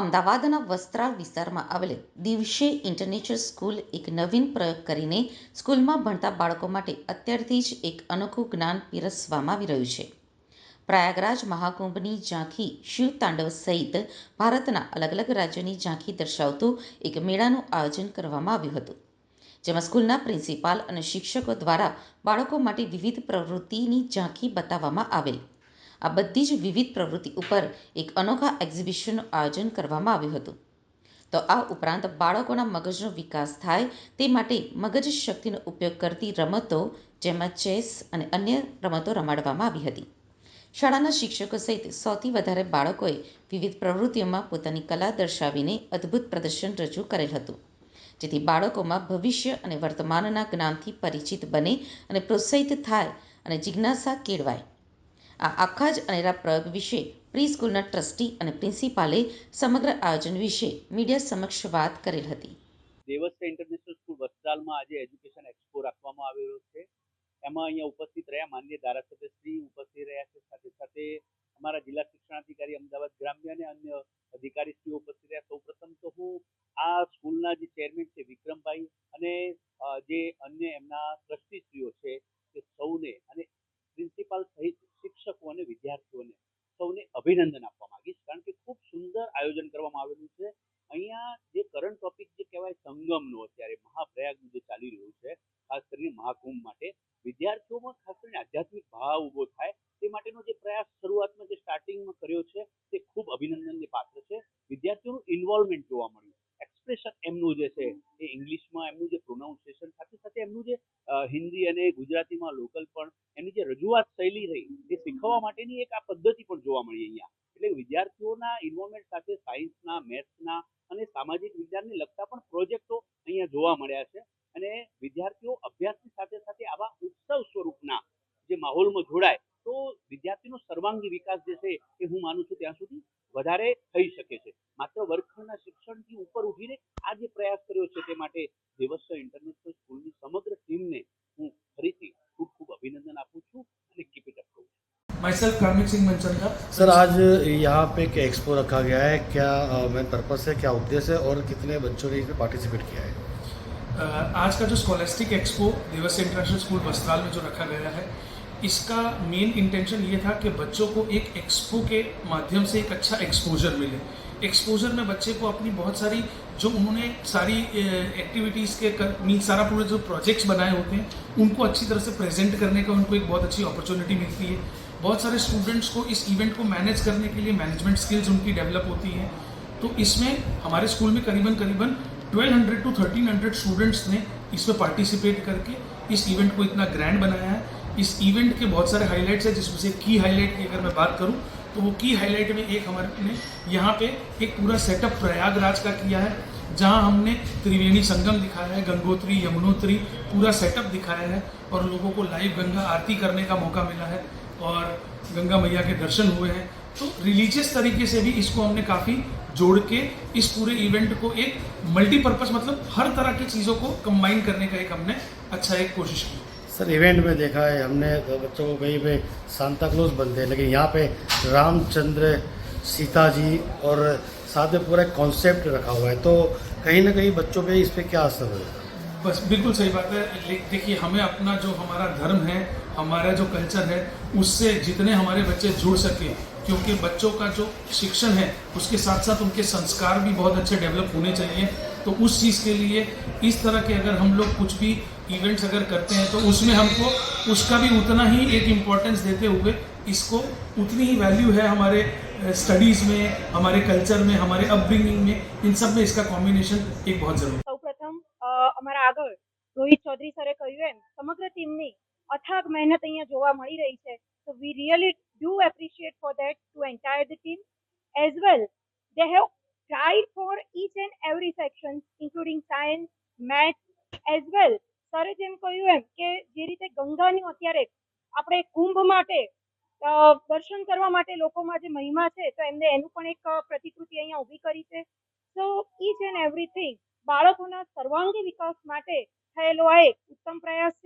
અમદાવાદના વસ્ત્રાલ વિસ્તારમાં આવેલ દિવસે ઇન્ટરનેશનલ સ્કૂલ એક નવીન પ્રયોગ કરીને સ્કૂલમાં ભણતા બાળકો માટે અત્યારથી જ એક અનોખું જ્ઞાન પીરસવામાં આવી રહ્યું છે. પ્રયાગરાજ મહાકુંભની ઝાંખી શિવ તાંડવ સહિત ભારતના અલગ અલગ રાજ્યોની ઝાંખી દર્શાવતું એક મેળાનું આયોજન કરવામાં આવ્યું હતું. જેમાં સ્કૂલના પ્રિન્સિપાલ અને શિક્ષકો દ્વારા બાળકો માટે વિવિધ પ્રવૃત્તિની ઝાંખી બતાવવામાં આવેલ. આ બધી જ વિવિધ પ્રવૃત્તિ ઉપર એક અનોખા એક્ઝિબિશનનું આયોજન કરવામાં આવ્યું હતું. તો આ ઉપરાંત બાળકોના મગજનો વિકાસ થાય તે માટે મગજ શક્તિનો ઉપયોગ કરતી રમતો જેમાં ચેસ અને અન્ય રમતો રમાડવામાં આવી હતી. શાળાના શિક્ષકો સહિત સૌથી વધારે બાળકોએ વિવિધ પ્રવૃત્તિઓમાં પોતાની કલા દર્શાવીને અદ્ભુત પ્રદર્શન રજૂ કરેલ હતું. જેથી બાળકોમાં ભવિષ્ય અને વર્તમાનના જ્ઞાનથી પરિચિત બને અને પ્રોત્સાહિત થાય અને જિજ્ઞાસા કેળવાય. આ આખા જ અનેરા પ્રયોગ વિશે પ્રી સ્કૂલના ટ્રસ્ટી અને પ્રિન્સિપાલે સમગ્ર આયોજન વિશે મીડિયા સમક્ષ વાત કરેલ હતી. દેવસ્થ ઇન્ટરનેશનલ સ્કૂલ વસ્ત્રાલમાં આજે એજ્યુકેશન એક્સપો રાખવામાં આવેલો છે. એમાં અહીંયા ઉપસ્થિત રહ્યા માન્ય ધારાસભ્ય શ્રી, ઉપસ્થિત રહ્યા છે. સાથે સાથે અમારા જિલ્લા શિક્ષણાધિકારી અમદાવાદ ગ્રામ્ય અને અન્ય અધિકારીશ્રીઓ ઉપસ્થિત રહ્યા. સૌપ્રથમ તો હું આ સ્કૂલના જે ચેરમેન છે વિક્રમભાઈ અને જે અન્ય એમના ટ્રસ્ટીશ્રીઓ છે તે સૌને અને પ્રિન્સિપાલ સહિત શિક્ષકો અને વિદ્યાર્થીઓને સૌને અભિનંદન આપવા માંગીશ, કારણ કે ખૂબ સુંદર આયોજન કરવામાં આવેલું છે. અહીંયા જે કરંટ ટોપિક જે કહેવાય સંગમનો અત્યારે મહાપ્રયાગનું જે ચાલી રહ્યું છે, ખાસ કરીને મહાકુંભ માટે, વિદ્યાર્થીઓમાં ખાસ કરીને આધ્યાત્મિક ભાવ ઊભો થાય, તે માટેનો જે પ્રયાસ શરૂઆતમાં જે સ્ટાર્ટિંગમાં કર્યો છે, તે ખૂબ અભિનંદનને પાત્ર છે. વિદ્યાર્થીઓનું ઇન્વોલ્વમેન્ટ જોવા મળ્યું. એક્સપ્રેશન એમનું જે છે, એ ઇંગ્લિશમાં એમનું જે પ્રોનાઉન્સિએશન સાથે સાથે એમનું જે હિન્દી અને ગુજરાતીમાં લોકલ પણ એમની જે રજૂઆત શૈલી રહી એ શીખવવા માટેની એક આ પદ્ધતિ પણ જોવા મળી અહીંયા. એટલે વિદ્યાર્થીઓના ઇન્વોલ્વમેન્ટ સાથે સાયન્સના મેથ્સના અને સામાજિક વિજ્ઞાનને લગતા પણ પ્રોજેક્ટો અહીંયા જોવા મળ્યા છે. અને વિદ્યાર્થીઓ અભ્યાસની સાથે સાથે આવા ઉત્સવ સ્વરૂપના જે માહોલમાં જોડાય તો વિદ્યાર્થીનો સર્વાંગી વિકાસ જે છે એ હું માનું છું ત્યાં સુધી વધારે થઈ શકે છે. માત્ર વર્ગખંડના શિક્ષણથી ઉપર ઉઠીને આ જે પ્રયાસ કર્યો છે તે માટે माई कार्मिक सिंह मनचंदा सर आज यहाँ पे एक एक्सपो रखा गया है। क्या मेन पर्पस है क्या उद्देश्य है और कितने बच्चों ने इसमें पार्टिसिपेट किया है? आज का जो स्कॉलेस्टिक एक्सपो दिवस इंटरनेशनल स्कूल बस्ताल में जो रखा गया है इसका मेन इंटेंशन ये था कि बच्चों को एक एक्सपो के माध्यम से एक अच्छा एक्सपोजर मिले। एक्सपोजर में बच्चे को अपनी बहुत सारी जो उन्होंने सारी एक्टिविटीज़ के कर, मीन सारा पूरे जो प्रोजेक्ट्स बनाए होते हैं उनको अच्छी तरह से प्रेजेंट करने का उनको एक बहुत अच्छी अपॉर्चुनिटी मिलती है। बहुत सारे स्टूडेंट्स को इस इवेंट को मैनेज करने के लिए मैनेजमेंट स्किल्स उनकी डेवलप होती हैं। तो इसमें हमारे स्कूल में करीबन करीबन 1200 टू 1300 स्टूडेंट्स ने इसमें पार्टिसिपेट करके इस इवेंट को इतना ग्रैंड बनाया है। इस इवेंट के बहुत सारे हाईलाइट्स हैं, जिसमें से की हाईलाइट की अगर मैं बात करूँ तो वो की हाईलाइट में एक हमारे यहाँ पे एक पूरा सेटअप प्रयागराज का किया है, जहाँ हमने त्रिवेणी संगम दिखाया है, गंगोत्री, यमुनोत्री, पूरा सेटअप दिखाया है और लोगों को लाइव गंगा आरती करने का मौका मिला है। और गंगा मैया के दर्शन हुए हैं। तो रिलीजियस तरीके से भी इसको हमने काफ़ी जोड़ के इस पूरे इवेंट को एक मल्टीपर्पज़ मतलब हर तरह की चीज़ों को कंबाइन करने का एक हमने अच्छा एक कोशिश की। सर इवेंट में देखा है, हमने तो बच्चों को कहीं पे सांता क्लोज बनते हैं, लेकिन यहाँ पे रामचंद्र सीता जी और साथ में पूरा कॉन्सेप्ट रखा हुआ है। तो कहीं ना कहीं बच्चों पे इस पर क्या असर होगा? बस, बिल्कुल सही बात है। देखिए, हमें अपना जो हमारा धर्म है, हमारा जो कल्चर है, उससे जितने हमारे बच्चे जुड़ सके, क्योंकि बच्चों का जो शिक्षण है, उसके साथ साथ उनके संस्कार भी बहुत अच्छे डेवलप होने चाहिए। तो उस चीज़ के लिए, इस तरह के अगर हम लोग कुछ भी इवेंट्स अगर करते हैं तो उसमें हमको, उसका भी उतना ही एक इम्पोर्टेंस देते हुए, इसको उतनी ही वैल्यू है हमारे स्टडीज़ में, हमारे कल्चर में, हमारे अपब्रिंगिंग में, इन सब में इसका कॉम्बिनेशन एक बहुत ज़रूरी રોહિત ચૌધરી સરે કહ્યું એમ, સમગ્ર ટીમની અથાગ મહેનત અહીંયા જોવા મળી રહી છે. તો we really do appreciate for that to entire the team as well they have tried for each and every section including science math as well સરે જેમ કહ્યું એમ કે જે રીતે ગંગાની અત્યારે આપણે કુંભ માટે દર્શન કરવા માટે લોકોમાં જે મહિમા છે, તો એમને એનું પણ એક પ્રતિકૃતિ અહીંયા ઊભી કરી છે. સો ઈચ એન્ડ એવરીથિંગ બાળકોના સર્વાંગી વિકાસ માટે થયેલો આ એક ઉત્તમ પ્રયાસ